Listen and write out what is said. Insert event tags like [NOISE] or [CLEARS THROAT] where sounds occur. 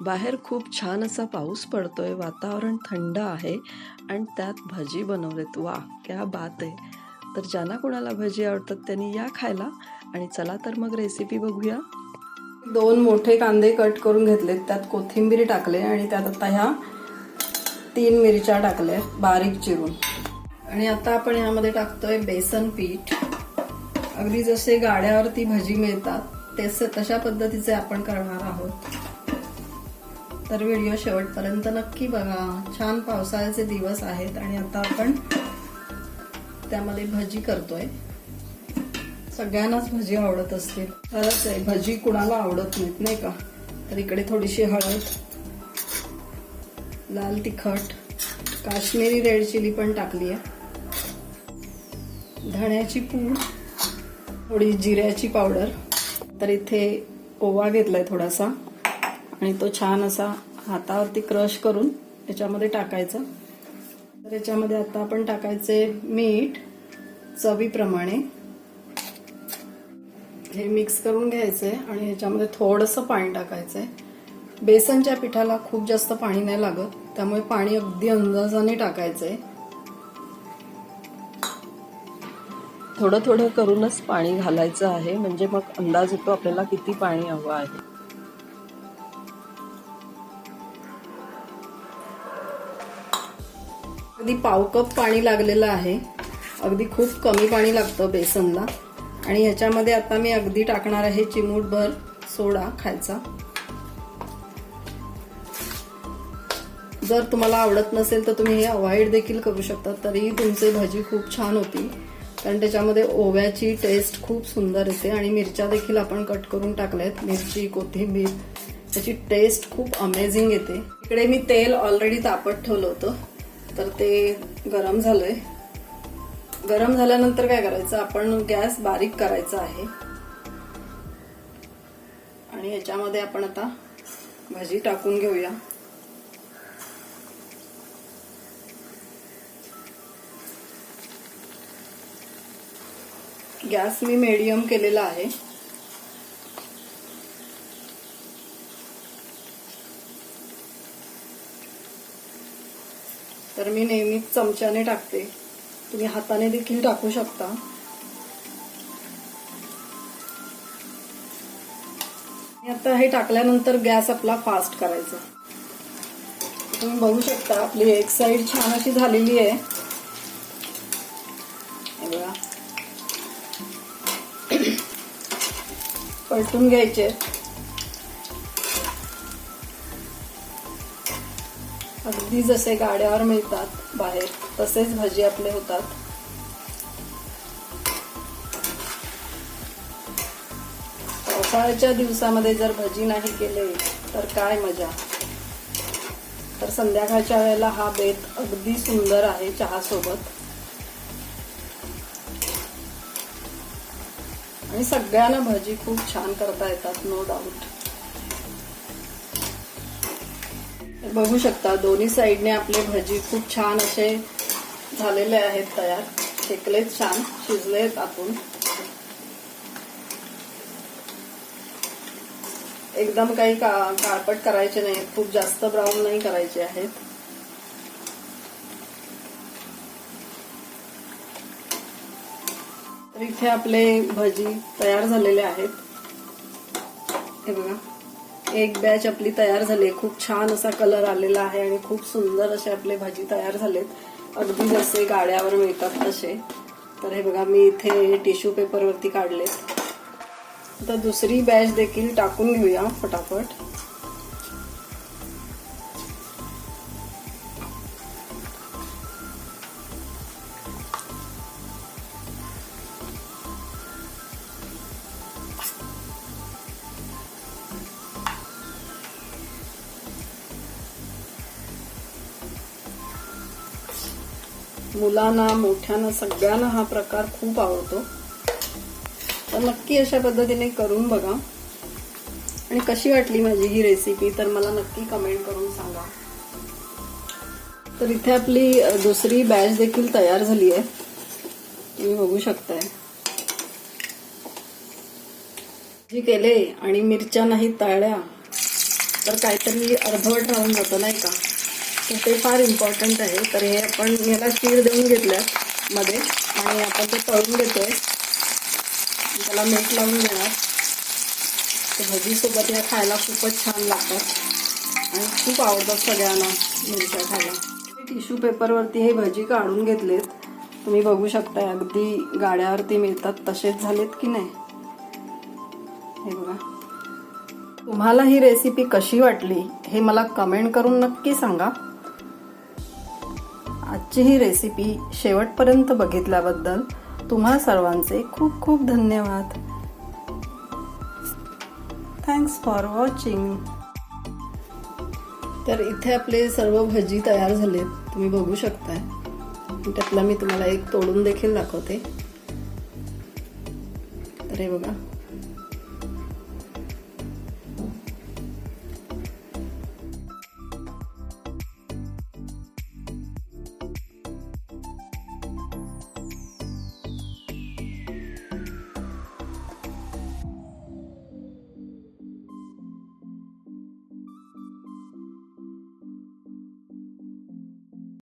बाहेर खूप छान असा पाऊस पडतोय वातावरण थंड आहे आणि त्यात भजी बनवलेत. वा क्या बात आहे. तर ज्यांना कोणाला भजी आवडतात त्यांनी या खायला आणि चला तर मग रेसिपी बघूया. दोन मोठे कांदे कट करून घेतलेत. त्यात कोथिंबीर टाकले आणि त्यात आता ह्या तीन मिरच्या टाकल्या बारीक चिरून. आणि आता आपण यामध्ये टाकतोय बेसन पीठ. अगदी जसे गाड्यावरती भजी मिळतात तसे तशा पद्धतीचे आपण करणार आहोत. तर व्हिडिओ शेवटपर्यंत नक्की बघा. छान पावसाळ्याचे दिवस आहेत आणि आता आपण त्यामध्ये भजी करतोय. सगळ्यांनाच भजी आवडत असते खरंच आहे भजी कुणाला आवडत नाहीत नाही का? तर इकडे थोडीशी हळद लाल तिखट काश्मीरी रेड चिली पण टाकली आहे धण्याची पूड थोडी जिऱ्याची पावडर. तर इथे ओवा घेतलाय थोडासा. आणि तो छान असा हातावरती क्रश करून याच्यामध्ये टाकायचा. तर याच्यामध्ये आता आपण टाकायचे मीठ चवीप्रमाणे. हे मिक्स करून घ्यायचंय आणि ह्याच्यामध्ये थोडंसं पाणी टाकायचंय. बेसनच्या पिठाला खूप जास्त पाणी नाही लागत त्यामुळे पाणी अगदी अंदाजाने टाकायचंय. थोडं थोडं करूनच पाणी घालायचं आहे म्हणजे मग अंदाज येतो आपल्याला किती पाणी हवं आहे. अगदी पाव कप पाणी लागलेलं आहे. अगदी खूप कमी पाणी लागतं बेसनला. आणि ह्याच्यामध्ये आता मी अगदी टाकणार आहे चिमूटभर सोडा खायचा. जर तुम्हाला आवडत नसेल तर तुम्ही हे अवॉइड देखील करू शकता. तरीही तुमचे भजी खूप छान होती. कारण त्याच्यामध्ये ओव्याची टेस्ट खूप सुंदर येते. आणि मिरच्या देखील आपण कट करून टाकल्यात. मिरची कोथिंबीर. त्याची टेस्ट खूप अमेझिंग येते. इकडे मी तेल ऑलरेडी तापत ठेवलं होतं. तर ते गरम झालंय. गरम झाल्यानंतर काय करायचं? आपण गॅस बारीक करायचा आहे. आणि याच्यामध्ये आपण आता भाजी टाकून घेऊया. गॅस मी मीडियम केलेला आहे. तर मी नेहमीच चमच्याने टाकते. तुम्ही हाताने देखील टाकू शकता. आता हे टाकल्यानंतर गॅस आपला फास्ट करायचा. तुम्ही बघू शकता आपली एक साइड छान अशी झालेली आहे. बघा. [CLEARS THROAT] पलटून घ्यायचे. अगदी जसे गाड्यावर मिळतात बाहेर तसेच भजी आपले होतात. पावसाळ्याच्या दिवसामध्ये जर भजी नाही केले तर काय मजा? तर संध्याकाळच्या वेळेला हा बेत अगदी सुंदर आहे चहा सोबत आणि सगळ्यांना भजी खूप छान करता येतात नो डाऊट बघू शकता दोन्ही साईडने आपले भजी खूप छान असे झालेले आहेत तयार. शेकलेत छान शिजलेत आपण. एकदम काही का काळपट करायचे नाही खूप जास्त ब्राऊन नाही करायचे आहेत. तर इथे आपले भजी तयार झालेले आहेत. हे बघा. एक बॅच आपली तयार झाली. खूप छान असा कलर आलेला आहे आणि खूप सुंदर असे आपले भाजी तयार झालेत. अगदी जसे गाड्यावर मिळतात तसे. तर हे बघा मी इथे टिश्यू पेपरवरती काढले आता दुसरी बॅच देखील टाकून घेऊया फटाफट. मुलांना मोठ्यांना सगळ्यांना हा प्रकार खूप आवडतो. तर नक्की अशा पद्धतीने करून बघा. आणि कशी वाटली माझी ही रेसिपी तर मला नक्की कमेंट करून सांगा. तर इथे आपली दुसरी बॅच देखील तयार झाली आहे. तुम्ही बघू शकताय. जी केले आणि मिरच्या नाही तळल्या तर काहीतरी अर्धवट राहून जातं नाही का? ते फार इम्पॉर्टंट आहे. तर हे आपण याला शीर देऊन घेतलं मध्ये आणि आपण ते तळून घेतो आहे त्याला मीठ लावून देणार ते भजीसोबत या खायला खूपच छान लागतात आणि खूप आवडतात सगळ्यांना मिरच्या खायला. टिश्यू पेपरवरती हे भजी काढून घेतलेत. तुम्ही बघू शकता अगदी गाड्यावरती मिळतात तसेच झालेत की नाही? हे बघा. तुम्हाला ही रेसिपी कशी वाटली हे मला कमेंट करून नक्की सांगा. आजची ही रेसिपी शेवटपर्यंत बघितल्याबद्दल तुम्हा सर्वांचे खूप खूप धन्यवाद. थँक्स फॉर वॉचिंग तर इथे आपले सर्व भजी तयार झालेत. तुम्ही बघू शकताय. त्यातला मी तुम्हाला एक तोडून देखील दाखवते. तर हे बघा.